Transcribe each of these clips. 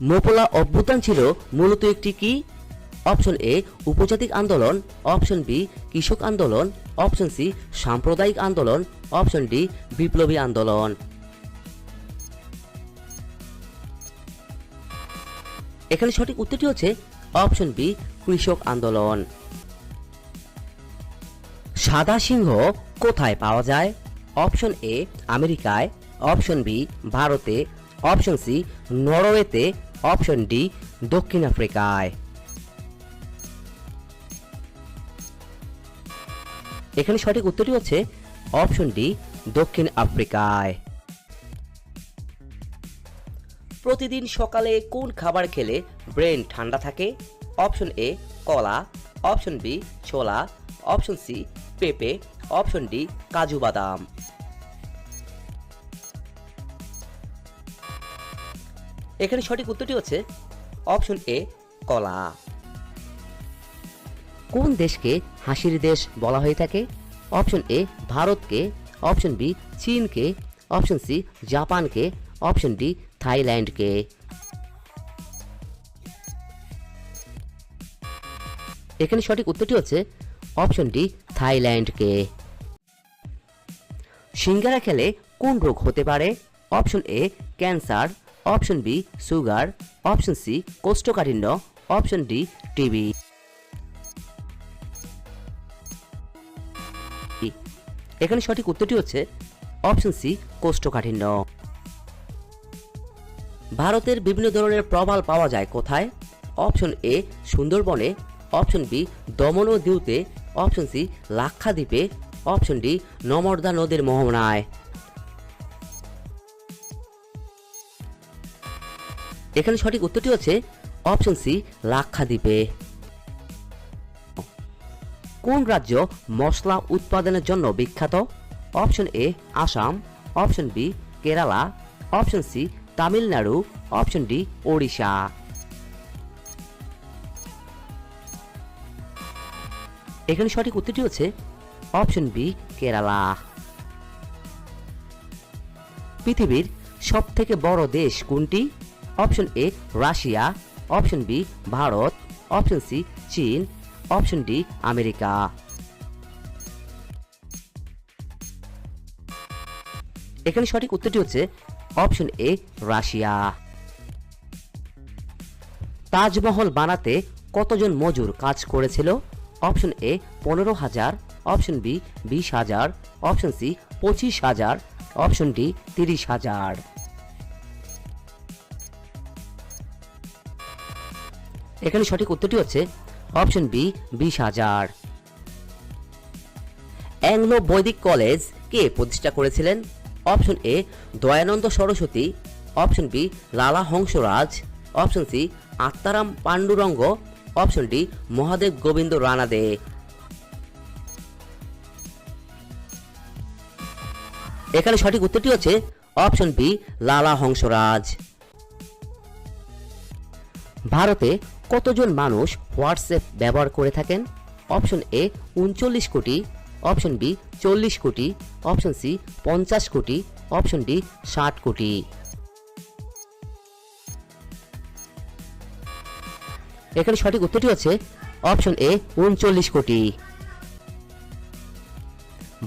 মোপলা অভ্যুত্থান ছিল মূলত একটি কি? অপশন এ, উপজাতিক আন্দোলন, অপশন বি, কৃষক আন্দোলন, অপশন সি, সাম্প্রদায়িক আন্দোলন, অপশন ডি, বিপ্লবী আন্দোলন। এখানে সঠিক উত্তরটি হচ্ছে অপশন বি, কৃষক আন্দোলন। সাদা সিংহ কোথায় পাওয়া যায়? অপশন এ, আমেরিকায়, অপশন বি, ভারতে, অপশন সি, নরওয়েতে অপশন ডি, দক্ষিণ আফ্রিকায়। এখানে সঠিক উত্তরটি হচ্ছে অপশন ডি, দক্ষিণ আফ্রিকায়। প্রতিদিন সকালে কোন খাবার খেলে ব্রেন ঠান্ডা থাকে? অপশন এ, কলা। অপশন বি, ছোলা। অপশন সি, পেঁপে। অপশন ডি, কাজু বাদাম। এখানে সঠিক উত্তরটি হচ্ছে অপশন এ, কলা। কোন দেশকে হাসির দেশ বলা হয়ে থাকে? অপশন এ, ভারতকে। অপশন বি, চীনকে। অপশন সি, জাপানকে। অপশন ডি, থাইল্যান্ডকে। এখানে সঠিক উত্তরটি হচ্ছে অপশন ডি, থাইল্যান্ডকে। সিঙ্গারা খেলে কোন রোগ হতে পারে? Option A, cancer. Option B, sugar, option C, কোষ্ঠকাঠিন্য, অপশন ডি, টিবি। এখানে সঠিক উত্তরটি হচ্ছে অপশন সি, কোষ্ঠকাঠিন্য। ভারতের বিভিন্ন ধরনের প্রবাল পাওয়া যায় কোথায়? অপশন এ, সুন্দরবনে, অপশন বি দমন ও দিউতে অপশন সি, লাক্ষাদ্বীপে, অপশন ডি নমর্দা নদীর মোহনায়। এখানে সঠিক উত্তরটি হচ্ছে অপশন সি, লাক্ষাদ্বীপে। কোন রাজ্য মশলা উৎপাদনের জন্য বিখ্যাত? Option A, Assam. Option B, Kerala. Option C, Tamil Nadu. Option D, Odisha. এখানে সঠিক উত্তরটি হচ্ছে অপশন বি, কেরালা। পৃথিবীর সবথেকে বড় দেশ কোনটি? Option A Russia, option B Bharat, option C চীন, অপশন ডি আমেরিকা। এখানে সঠিক উত্তরটি হচ্ছে অপশন এ রাশিয়া। তাজমহল বানাতে কতজন মজুর কাজ করেছিল? অপশন এ পনেরো হাজার, অপশন বি বিশ হাজার, অপশন সি পঁচিশ হাজার, অপশন ডি তিরিশ হাজার। এখানে সঠিক উত্তরটি হচ্ছে অপশন বি, বিশ হাজার। অ্যাংলো বৈদিক কলেজ কে প্রতিষ্ঠা করেছিলেন? Option A, Dayanand Saraswati. Option B, Lala Hansraj. Option C, Atmaram Pandurang. Option D, Mahadev Govind Ranade. এখানে সঠিক উত্তরটি হচ্ছে অপশন বি, লালা হংসরাজ। ভারতে কতজন মানুষ হোয়াটসঅ্যাপ ব্যবহার করে থাকেন? অপশন এ, উনচল্লিশ কোটি। অপশন বি, চল্লিশ কোটি। অপশন সি, পঞ্চাশ কোটি। অপশন ডি, ষাট কোটি। এখানে সঠিক উত্তরটি হচ্ছে অপশন এ, উনচল্লিশ কোটি।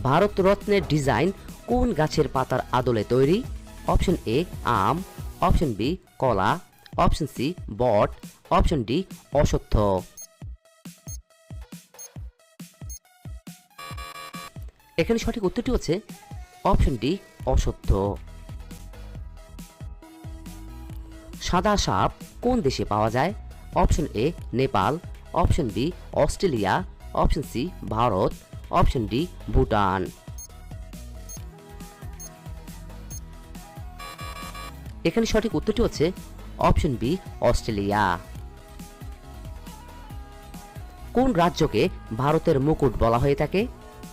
ভারত রত্নের ডিজাইন কোন গাছের পাতার আদলে তৈরি? অপশন এ, আম। অপশন বি, কলা। অপশন সি বট অপশন ডি অসত্য. এখানে সঠিক উত্তরটি হচ্ছে অপশন ডি অসত্য. সাদা সাপ কোন দেশে পাওয়া যায়? Option A Nepal. Option B Australia. Option C Bharat. Option D Bhutan. এখানে সঠিক উত্তরটি হচ্ছে অপশন বি অস্ট্রেলিয়া কোন রাজ্যকে ভারতের মুকুট বলা হয়ে থাকে?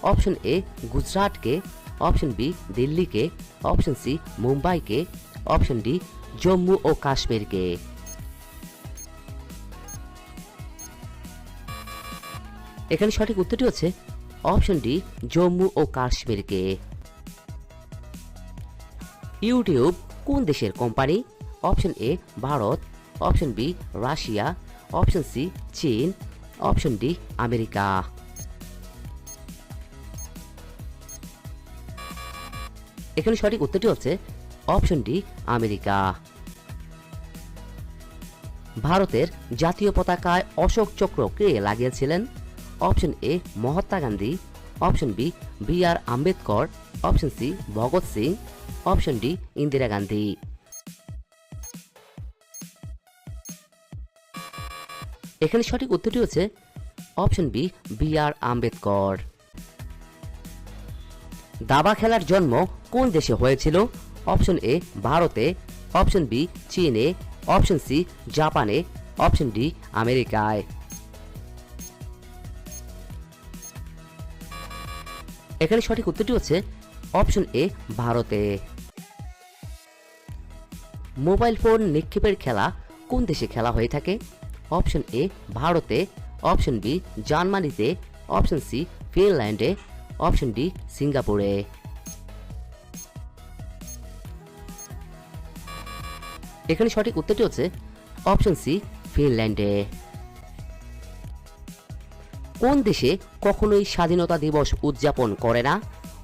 অপশন এ গুজরাটকে। অপশন বি দিল্লিকে। অপশন সি মুম্বাইকে। অপশন ডি জম্মু ও কাশ্মীরকে। এখানে সঠিক উত্তরটি হচ্ছে অপশন ডি জম্মু ও কাশ্মীরকে। ইউটিউব কোন দেশের company option A Bharat, option B Russia, option C চীন, অপশন ডি আমেরিকা। এখানে সঠিক উত্তরটি হচ্ছে অপশন ডি আমেরিকা। ভারতের জাতীয় পতাকায় অশোক চক্র কে লাগিয়েছিলেন? Option A Mahatma Gandhi, option B B R Ambedkar, option C Bhagat Singh, option D Indira Gandhi. এখানে সঠিক উত্তরটি হচ্ছে option B B R Ambedkar. দাবা খেলার জন্ম কোন দেশে হয়েছিল? অপশন এ, ভারতে। অপশন বি, চীনে। অপশন সি, জাপানে। অপশন ডি, আমেরিকায়। এখানে সঠিক উত্তরটি হচ্ছে অপশন এ, ভারতে। মোবাইল ফোন নিক্ষেপের খেলা কোন দেশে খেলা হয়ে থাকে? অপশন এ ভারতে, অপশন বি জার্মানিতে, অপশন সি ফিনল্যান্ডে, অপশন ডি সিঙ্গাপুরে। এখানে সঠিক উত্তরটি হচ্ছে অপশন সি ফিনল্যান্ডে। কোন দেশে কখনোই স্বাধীনতা দিবস উদযাপন করে না?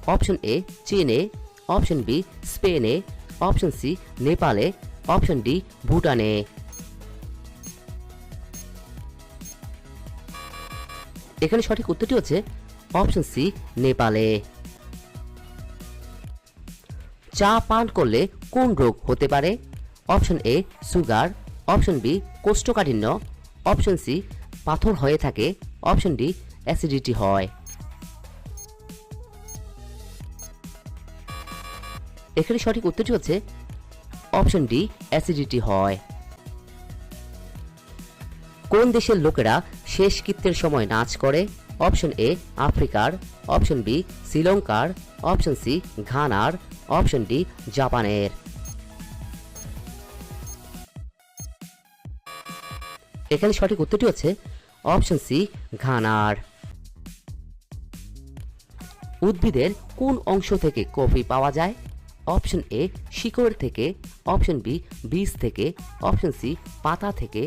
অপশন এ চীনে, অপশন বি স্পেনে, অপশন সি নেপালে, অপশন ডি ভুটানে। এখানে সঠিক উত্তরটি হচ্ছে অপশন সি, নেপালে। চা পান করলে কোন রোগ হতে পারে? Option A, sugar. Option B, কোষ্ঠকাঠিন্য। অপশন সি, পাথর হয়ে থাকে। অপশন ডি, অ্যাসিডিটি হয়। এখানে সঠিক উত্তরটি হচ্ছে অপশন ডি, অ্যাসিডিটি হয়। কোন দেশের লোকেরা শেষ কৃত্যের সময় নাচ করে অপশন এ আফ্রিকার অপশন বি শ্রীলঙ্কার অপশন সি ঘানার অপশন ডি জাপানের। এখানে সঠিক উত্তরটি হচ্ছে অপশন সি ঘানার। উদ্ভিদের কোন অংশ থেকে কফি পাওয়া যায়? অপশন এ শিকড় থেকে অপশন বি বীজ থেকে অপশন সি পাতা থেকে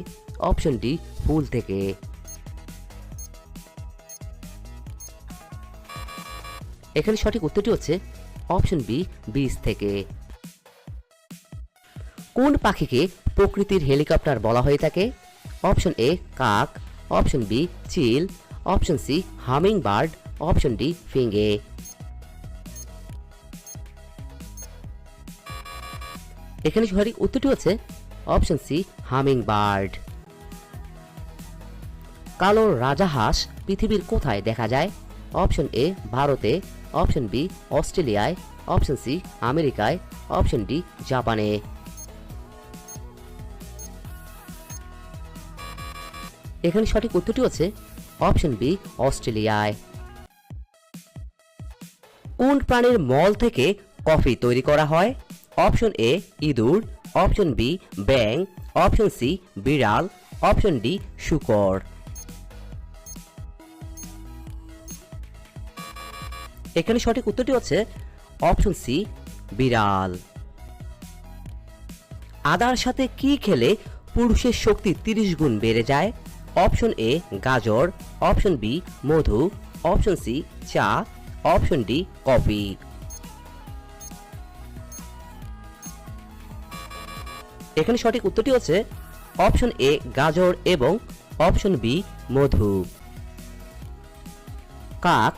অপশন ডি ফুল থেকে। এখানে সঠিক উত্তরটি হচ্ছে অপশন বি, বীজ থেকে। কোন পাখিকে প্রকৃতির হেলিকপ্টার বলা হয়ে থাকে? অপশন এ, কাক। অপশন বি, চিল। Option C hummingbird option D, ফিঙ্গে। এখানে সঠিক উত্তরটি হচ্ছে অপশন সি হামিং বার্ড কালো রাজাহাঁস পৃথিবীর কোথায় দেখা যায়? অপশন এ, ভারতে। অপশন বি, অস্ট্রেলিয়ায়, অপশন সি, আমেরিকায়, অপশন ডি, জাপানে। এখানে সঠিক উত্তরটি হচ্ছে অপশন বি, অস্ট্রেলিয়ায়। কোন প্রাণীর মল থেকে কফি তৈরি করা হয়? অপশন এ, ইঁদুর, অপশন বি ব্যাং অপশন সি, বিড়াল, অপশন ডি, শুকর। এখানে সঠিক উত্তরটি হচ্ছে অপশন সি, বিড়াল। আদার সাথে কি খেলে পুরুষের শক্তি তিরিশ গুণ বেড়ে যায়? অপশন এ, গাজর। অপশন বি, মধু। অপশন সি, চা। Option D, coffee. এখানে সঠিক উত্তরটি হচ্ছে অপশন এ, গাজর এবং অপশন বি, মধু। কাক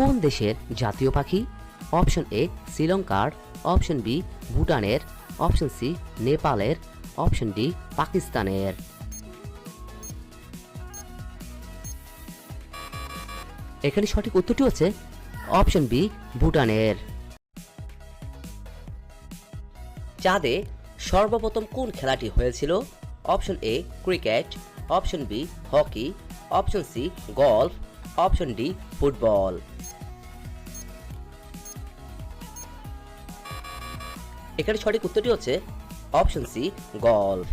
কোন দেশের জাতীয় পাখি? অপশন এ, শ্রীলঙ্কার, অপশন বি, ভুটানের, অপশন সি, নেপালের, অপশন ডি, পাকিস্তানের। এখানে সঠিক উত্তরটি হচ্ছে অপশন বি, ভুটানের। চাঁদে সর্বপ্রথম কোন খেলাটি হয়েছিল? Option A, cricket, option B, hockey, option C, golf, option D, football. এখানে সঠিক উত্তরটি হচ্ছে অপশন সি, গলফ।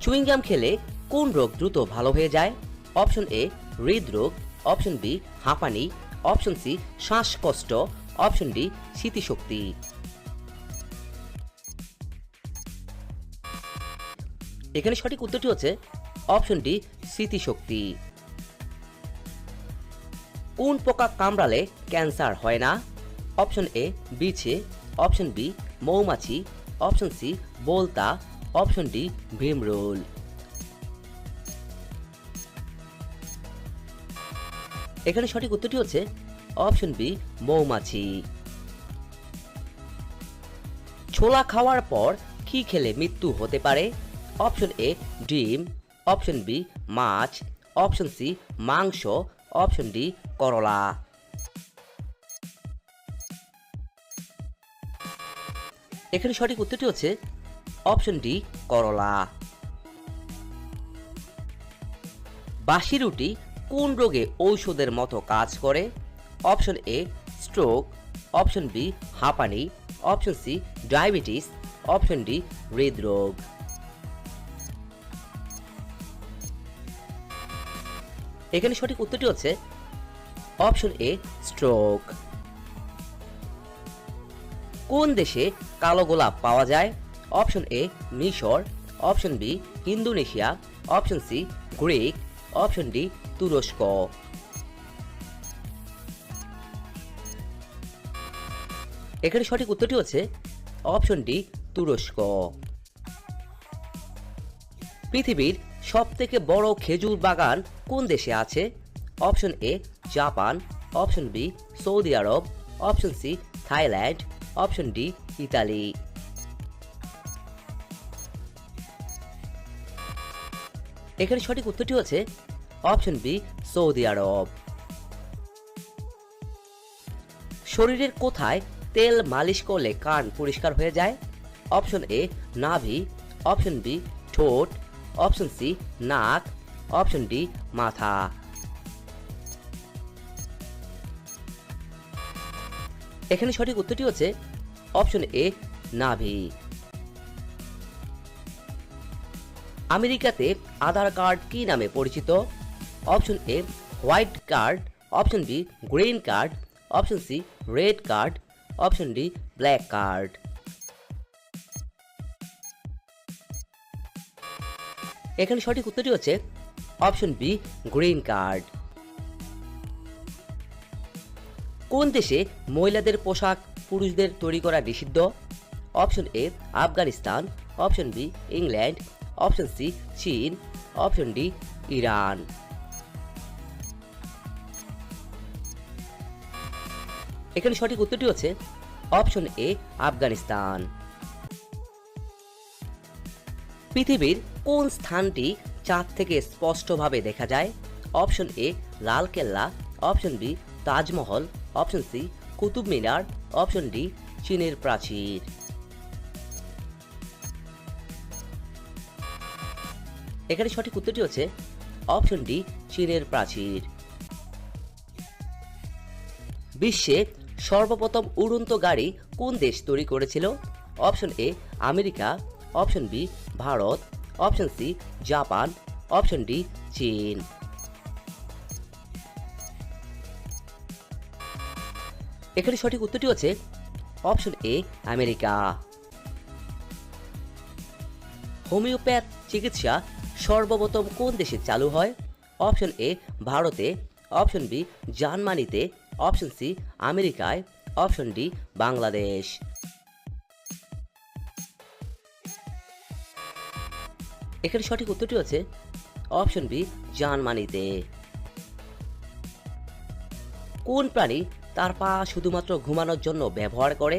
চুইংগাম খেলে কোন রোগ দ্রুত ভালো হয়ে যায়? অপশন এ, হৃদরোগ। অপশন বি, হাঁপানি। অপশন সি, শ্বাসকষ্ট। অপশন ডি, স্মৃতিশক্তি। এখানে সঠিক উত্তরটি হচ্ছে অপশন ডি, স্মৃতিশক্তি। কোন পোকা কামড়ালে ক্যান্সার হয় না? অপশন এ বিছে অপশন বি মৌমাছি, অপশন সি বোলতা, অপশন ডি ভীমরুল। এখানে সঠিক উত্তরটি হচ্ছে অপশন বি মৌমাছি। ছোলা খাওয়ার পর কি খেলে মৃত্যু হতে পারে? অপশন এ ডিম। অপশন বি মাছ। অপশন সি মাংস। অপশন ডি করলা। এখানে সঠিক উত্তরটি হচ্ছে অপশন ডি, করলা। বাসি রুটি কোন রোগে ঔষধের মতো কাজ করে? Option A, stroke. Option B, হাঁপানি। Option C, diabetes. Option D, হৃদরোগ। এখানে সঠিক উত্তরটি হচ্ছে অপশন এ, স্ট্রোক। কোন দেশে কালো গোলাপ পাওয়া যায়? অপশন এ মিশর। Option B Indonesia. Option C Greek. Option D তুরস্ক। এখানে সঠিক উত্তরটি হচ্ছে অপশন ডি তুরস্ক। পৃথিবীর সব থেকে বড় খেজুর বাগান কোন দেশে আছে? Option A Japan. Option B Saudi Arab. Option C Thailand. Option D Italy এখানে সঠিক উত্তরটি হচ্ছে অপশন বি সৌদি আরব শরীরের কোথায় তেল মালিশ করলে কান পরিষ্কার হয়ে যায়? অপশন এ নাভি অপশন বি ঠোঁট. অপশন সি নাক. অপশন ডি মাথা। এখানে সঠিক উত্তরটি হচ্ছে অপশন এ, নাভি। আমেরিকাতে আধার কার্ড কি নামে পরিচিত? Option A, white card. Option B, green card. Option C, red card. Option D, black card. এখানে সঠিক উত্তরটি হচ্ছে অপশন বি, গ্রিন কার্ড। কোন দেশে মহিলাদের পোশাক পুরুষদের তৈরি করা নিষিদ্ধ? Option A, Afghanistan. Option B, England. Option C, চীন। Option D, Iran. এখানে সঠিক উত্তরটি হচ্ছে অপশন এ, আফগানিস্তান। পৃথিবীর কোন স্থানটি চাঁদ থেকে স্পষ্টভাবে দেখা যায়? Option A Lal Qila option B, Taj Mahal. Option C, Qutub Minar, option D, চীনের প্রাচীর। এখানে সঠিক উত্তরটি হচ্ছে অপশন ডি, চীনের প্রাচীর। বিশ্বে সর্বপ্রথম উড়ন্ত গাড়ি কোন দেশ তৈরি করেছিল? Option A, America, option B, Bharat, option C, Japan, option D, চীন। এখানে সঠিক উত্তরটি হচ্ছে অপশন এ, আমেরিকা। হোমিওপ্যাথ চিকিৎসা সর্বপ্রথম কোন দেশে চালু হয়? অপশন এ, ভারতে। অপশন বি, জার্মানিতে। অপশন সি, আমেরিকায়। Option D, Bangladesh. এখানে সঠিক উত্তরটি হচ্ছে অপশন বি, জার্মানিতে। কোন প্রাণী তার পা শুধুমাত্র ঘুমানোর জন্য ব্যবহার করে।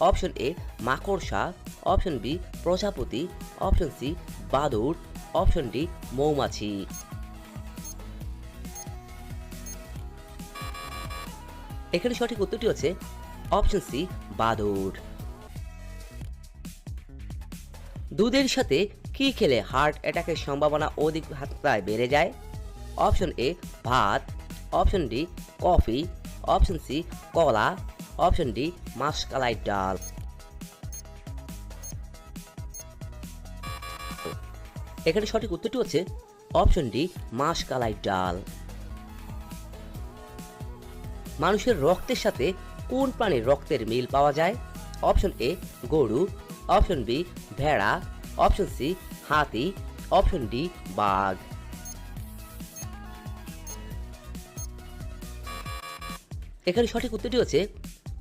অপশন এ মাকড়সা অপশন বি, প্রজাপতি। অপশন সি বাদুর অপশন ডি, মৌমাছি। এখানে সঠিক উত্তরটি হচ্ছে অপশন সি বাদুর দুধের সাথে কি খেলে হার্ট অ্যাটাকের সম্ভাবনা অধিক মাত্রায় বেড়ে যায়? অপশন এ, ভাত। Option D, coffee. Option C কলা অপশন ডি মাসকালাই ডাল এখানে সঠিক উত্তরটি হচ্ছে অপশন ডি মাসকালাই ডাল মানুষের রক্তের সাথে কোন প্রাণীর রক্তের মিল পাওয়া যায়? অপশন এ গরু. অপশন বি ভেড়া. অপশন সি হাতি. অপশন ডি বাঘ. এখানে সঠিক উত্তরটি হচ্ছে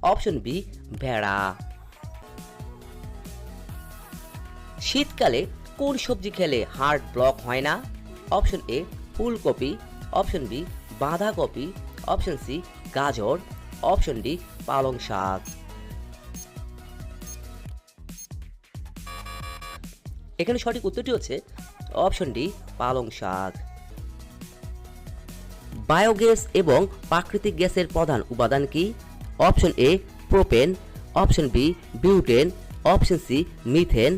অপশন বি, ভেড়া। শীতকালে কোন সবজি খেলে হার্ট ব্লক হয় না? অপশন এ, ফুলকপি। অপশন বি, বাঁধাকপি। অপশন সি, গাজর। অপশন ডি, পালং শাক। এখানে সঠিক উত্তরটি হচ্ছে অপশন ডি, পালং শাক। বায়োগ্যাস এবং প্রাকৃতিক গ্যাসের প্রধান উপাদান কি? Option A propane. Option B butane. Option C methane.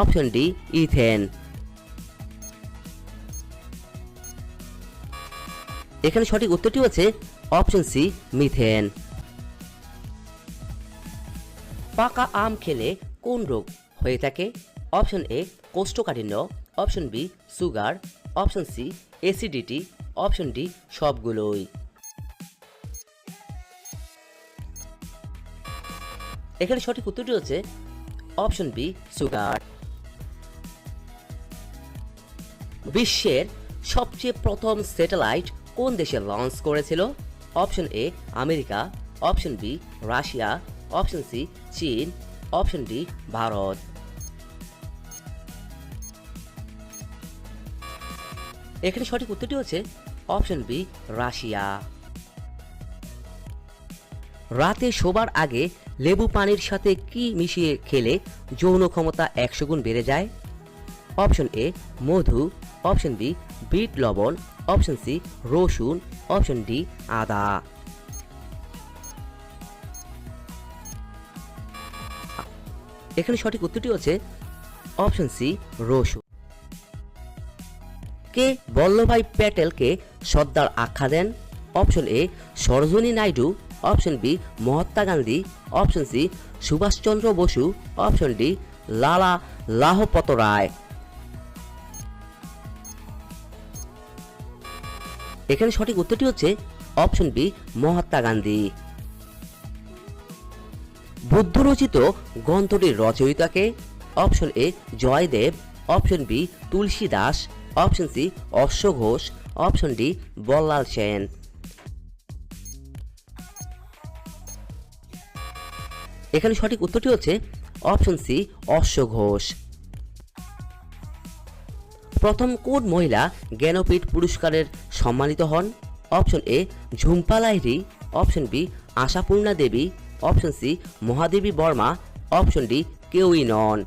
Option D ethane. এখানে সঠিক উত্তরটি হচ্ছে অপশন সি মিথেন। পাকা আম খেলে কোন রোগ হয়ে থাকে? অপশন এ কোষ্ঠকাঠিন্য। Option B sugar. Option C acidity. Option D সবগুলোই। এখানে সঠিক উত্তরটি হচ্ছে অপশন বি, সুগার। বিশ্বের সবচেয়ে প্রথম স্যাটেলাইট কোন দেশে লঞ্চ করেছিল? Option A, America. Option B, Russia. Option C, চীন। Option D, Bharat. এখানে সঠিক উত্তরটি হচ্ছে অপশন বি রাশিয়া রাতে শোবার আগে লেবু পানির সাথে কি মিশিয়ে খেলে যৌন ক্ষমতা একশো গুণ বেড়ে যায়? অপশন এ মধু। অপশন বি বিট লবণ। অপশন সি রসুন। অপশন ডি আদা। এখানে সঠিক উত্তরটি হচ্ছে অপশন সি রসুন। কে? বল্লভাই প্যাটেলকে সর্দার আখ্যা দেন। Option A Sarojini Naidu. Option B Mahatma Gandhi. Option C Subhashchandra Bose. Option D Lala Lajpat Rai. এখানে সঠিক উত্তরটি হচ্ছে অপশন বি মহাত্মা গান্ধী। বুদ্ধ রচিত গ্রন্থটির রচয়িতাকে। Option A Jayadev. Option B Tulsi Das. Option C Ashwa Ghosh. Option D Ballal Sen এখানে সঠিক উত্তরটি হচ্ছে অপশন সি অশ্ব ঘোষ। প্রথম কোন মহিলা জ্ঞানপীঠ পুরস্কারের সম্মানিত হন। Option A Jhumpa Lahiri. Option B Ashapurna Devi. Option C Mahadevi Verma. Option D কেউই নন।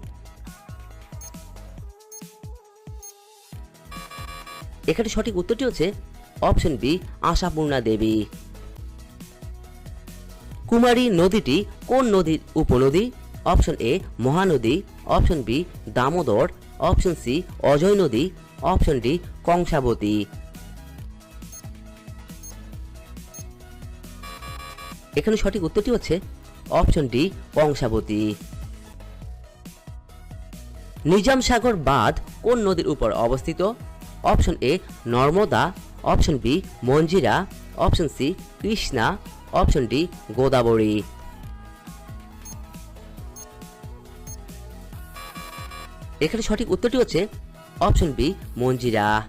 এখানে সঠিক উত্তরটি হচ্ছে অপশন বি, আশাপূর্ণা দেবী। কুমারী নদীটি কোন নদীর উপনদী? Option A, Mahanadi. Option B, Damodar. Option C, Ajay নদী। Option D, Kangsabati. এখানে সঠিক উত্তরটি হচ্ছে অপশন ডি, কংসাবতী। নিজাম সাগর বাঁধ কোন নদীর উপর অবস্থিত? Option A Narmada, option B Manjira, option C Krishna, option D Godavari. এখানে সঠিক উত্তরটি হচ্ছে অপশন বি মঞ্জিরা।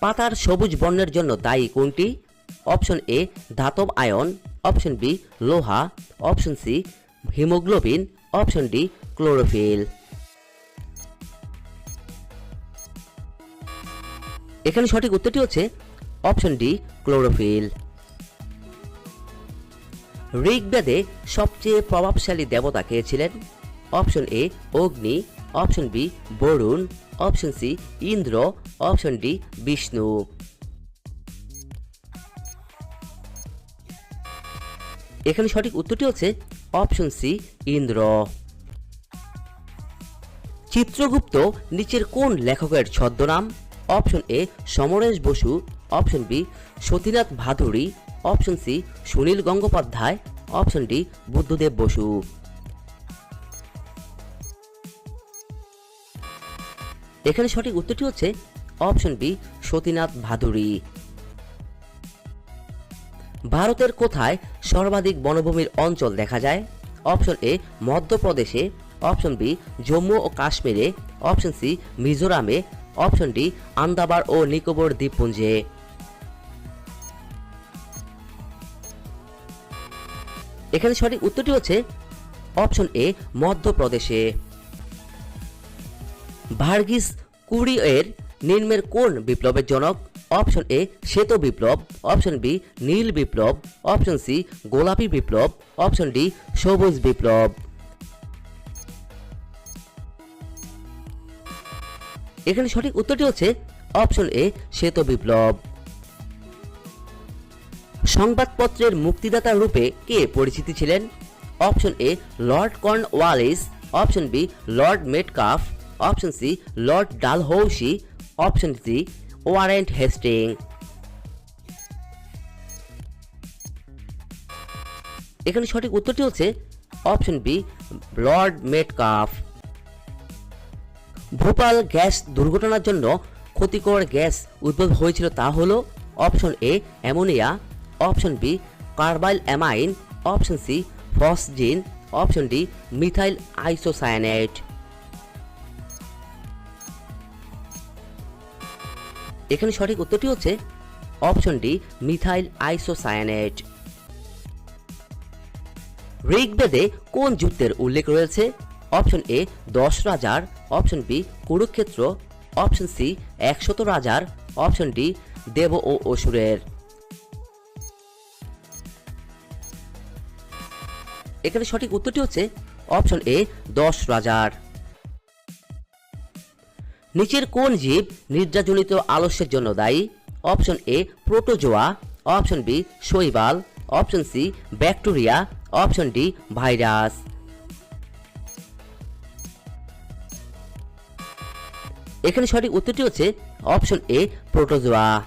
পাতার সবুজ বর্ণের জন্য দায়ী কোনটি? অপশন এ ধাতব আয়ন, অপশন বি লোহা, option C haemoglobin, option D chlorophyll. এখানে সঠিক উত্তরটি হচ্ছে অপশন ডি, ক্লোরোফিল। ঋগ্বেদে সবচেয়ে প্রভাবশালী দেবতা কে ছিলেন? Option A, Agni. Option B, Varun. Option C, Indra. Option D, Vishnu. এখানে সঠিক উত্তরটি হচ্ছে অপশন সি, ইন্দ্র। চিত্রগুপ্ত নিচের কোন লেখকের ছদ্মনাম? Option A Samaresh Basu, option B Satinath Bhaduri option C Sunil Gangopadhyay, option D Buddhadeb Basu. এখানে সঠিক উত্তরটি হচ্ছে অপশন বি সতীনাথ ভাদুরী ভারতের কোথায় সর্বাধিক বনভূমির অঞ্চল দেখা যায়? অপশন এ মধ্যপ্রদেশে, অপশন বি জম্মু ও কাশ্মীরে, অপশন সি মিজোরামে অপশন ডি আন্দাবার ও নিকোবর দ্বীপপুঞ্জে। এখানে সঠিক উত্তরটি হচ্ছে অপশন এ, মধ্যপ্রদেশে। ভার্গিস কুড়ি এর নিম্নের কোন বিপ্লবের জনক? অপশন এ, শ্বেত বিপ্লব। অপশন বি, নীল বিপ্লব। অপশন সি, গোলাপি বিপ্লব। অপশন ডি, সবুজ বিপ্লব। এখানে সঠিক উত্তরটি হচ্ছে অপশন এ, শ্বেত বিপ্লব। সংবাদপত্রের মুক্তিদাতা রূপে কে পরিচিতি ছিলেন? Option A, Lord Cornwallis option B, Lord Metcalfe. Option C, Lord Dalhousie. Option C Warren Hastings. এখানে সঠিক উত্তরটি হচ্ছে option B, Lord Metcalfe. Bhopal gas দুর্ঘটনার জন্য ক্ষতিকর গ্যাস উদ্ভব হয়েছিল তা হলো option A ammonia, option B carbylamine, option C phosgene, option D methyl isocyanide. এখানে সঠিক উত্তরটি হচ্ছে অপশন ডি মিথাইল আইসোসায়ানাইড। ঋগ্বেদে কোন যুদ্ধের উল্লেখ রয়েছে? অপশন এ দশ রাজার, option B Kurukshetra, option C একশত রাজার, অপশন ডি দেব ও অসুরের। এখানে সঠিক উত্তরটি হচ্ছে অপশন এ দশ রাজার। নিচের কোন জীব নিদ্রাজনিত আলস্যের জন্য দায়ী? Option A protozoa, option B শৈবাল, option C bacteria, option D virus. এখানে সঠিক উত্তরটি হচ্ছে অপশন এ, প্রোটোজোয়া।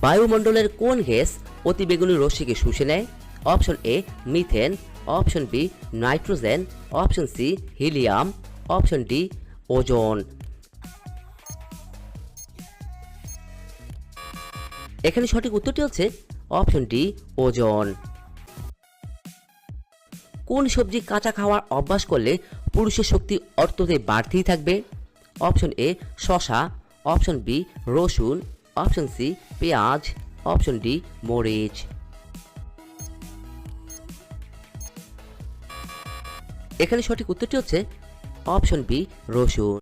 বায়ুমণ্ডলের কোন গ্যাস অতিবেগুনি রশ্মিকে শুষে নেয়? Option A, methane. Option B, nitrogen. Option C, helium. Option D, ozone. এখানে সঠিক উত্তরটি হচ্ছে অপশন ডি, ওজন। কোন সবজি কাঁচা খাওয়ার অভ্যাস করলে পুরুষের শক্তি অর্থতে বাড়তেই থাকবে। অপশন এ, শশা। অপশন বি, রসুন। অপশন সি, পেঁয়াজ। অপশন ডি, মরিচ। এখানে সঠিক উত্তরটি হচ্ছে অপশন বি, রসুন।